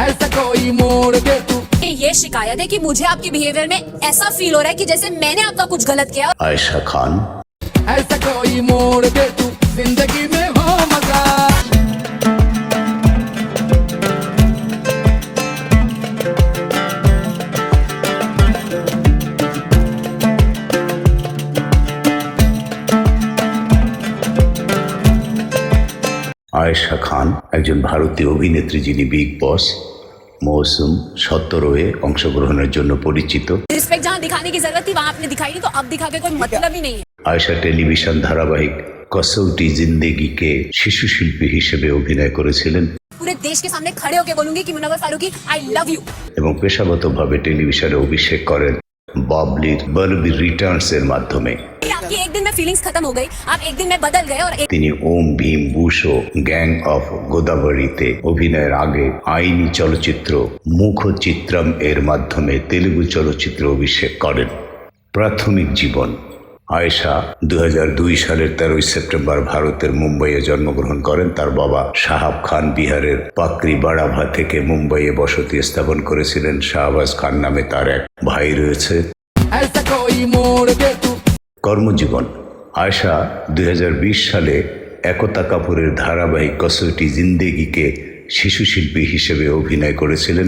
ऐसा कोई मोड़ के तू ये शिकायत है कि मुझे आपके बिहेवियर में ऐसा फील हो रहा है कि जैसे मैंने आपका कुछ गलत किया आयशा खान ऐसा कोई मोड़ के तू जिंदगी में हो मजा আয়েশা খান একজন ভারতীয় অভিনেত্রী যিনি বিগ বস মৌসুম সত্তরোয়ে অংশগ্রহণের জন্য পরিচিত रिस्पेक्ट जहाँ दिखाने की जरूरत थी वहाँ आपने दिखाई नहीं तो अब दिखा के कोई मतलब ही नहीं है আয়েশা টেলিভিশন ধারাবাহিক কসৌটি জিন্দেগিকে শিশু শিল্পী হিসেবে অভিনয় করেছিলেন पूरे देश के सामने खड़े होकर बोलूंगी कि Munawar Faruqui I love you এবং পেশাগতভাবে টেলিভিশনে অভিষেক করেন বাবলির বলবি রিটার্নস এর মাধ্যমে आपकी एक दिन में फीलिंग्स खत्म हो गई आप एक दिन में बदल गए और एक তিনি Om Bheem Bush gang of গোদাবরীতে অভিনয়ের আগে আইনি চলচ্চিত্র মুখচিত্রম এর মাধ্যমে তেলুগু চলচ্চিত্র অভিষেক করেন প্রাথমিক জীবন আয়েশা দু সালের তেরোই সেপ্টেম্বর ভারতের মুম্বাইয়ে জন্মগ্রহণ করেন তার বাবা শাহাব খান বিহারের পাকরি বাড়াভা থেকে মুম্বাইয়ে বসতি স্থাপন করেছিলেন শাহবাজ খান নামে তার এক ভাই রয়েছে ऐसा कोई मोड़ के तू কর্মজীবন। হাজার বিশ সালে একতা কাপুরের ধারাবাহিক কসৌটি জিন্দেগিকে শিশু শিল্পী হিসেবে অভিনয় করেছিলেন।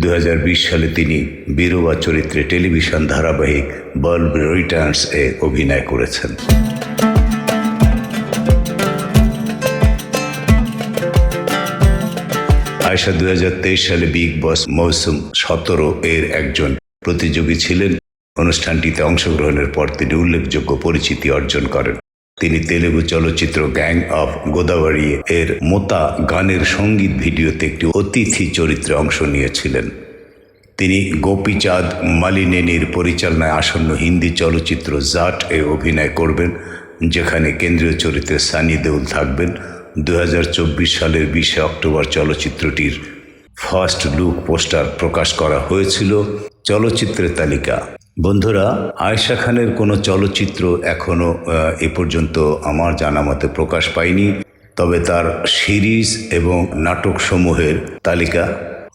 দু হাজার বিশ সালে তিনি বীরবা চরিত্রে টেলিভিশন ধারাবাহিক বাল্ব রিটার্নস এ অভিনয় করেছেন। হাজার তেইশ সালে বিগ বস মৌসুম সতেরো এর একজন প্রতিযোগী ছিলেন। অনুষ্ঠানটিতে অংশগ্রহণের পর তিনি উল্লেখযোগ্য পরিচিতি অর্জন করেন। তিনি তেলেগু চলচ্চিত্র গ্যাং অফ গোদাবরী এর মোতা গানের সংগীত ভিডিওতে একটি অতিথি চরিত্রে অংশ নিয়েছিলেন। তিনি গোপীচাঁদ মালিনেনির পরিচালনায় আসন্ন হিন্দি চলচ্চিত্র জাট এ অভিনয় করবেন, যেখানে কেন্দ্রীয় চরিত্রে সানি দেউল থাকবেন। দু হাজার চব্বিশ সালের বিশে অক্টোবর চলচ্চিত্রটির ফার্স্ট লুক পোস্টার প্রকাশ করা হয়েছিল চলচ্চিত্রের তালিকা। বন্ধুরা, আয়েশা খানের কোনো চলচ্চিত্র এখনও এ পর্যন্ত আমার জানা মতে প্রকাশ পায়নি, তবে তার সিরিজ এবং নাটকসমূহের তালিকা,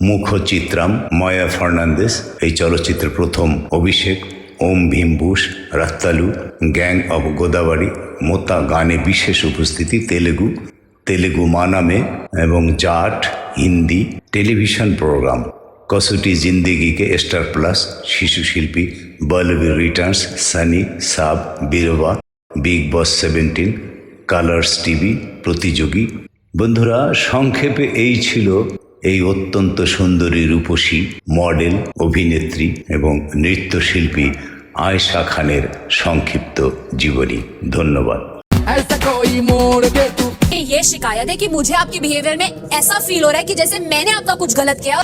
মুখচিত্রাম, ময়া ফার্নান্দেস এই চলচ্চিত্রের প্রথম অভিষেক, Om Bheem Bush Rattalu, Gang of Godavari Motha গানে বিশেষ উপস্থিতি, তেলেগু তেলেগু মানামে এবং Jaat, Hindi television programme, Kasautii Zindagii Kay Star Plus, শিশু শিল্পী বলবি Returns Sony sub বীরবা Bigg Boss seventeen Colors TV প্রতিযোগী বন্ধুরা সংক্ষেপে এই ছিল এই অত্যন্ত সুন্দরী রূপসী মডেল অভিনেত্রী এবং নৃত্যশিল্পী আয়েশা খানের সংক্ষিপ্ত জীবনী ধন্যবাদ ऐसा कोई मोड़ के तू ये शिकायत है कि मुझे आपके बिहेवियर में ऐसा फील हो रहा है कि जैसे मैंने आपका कुछ गलत किया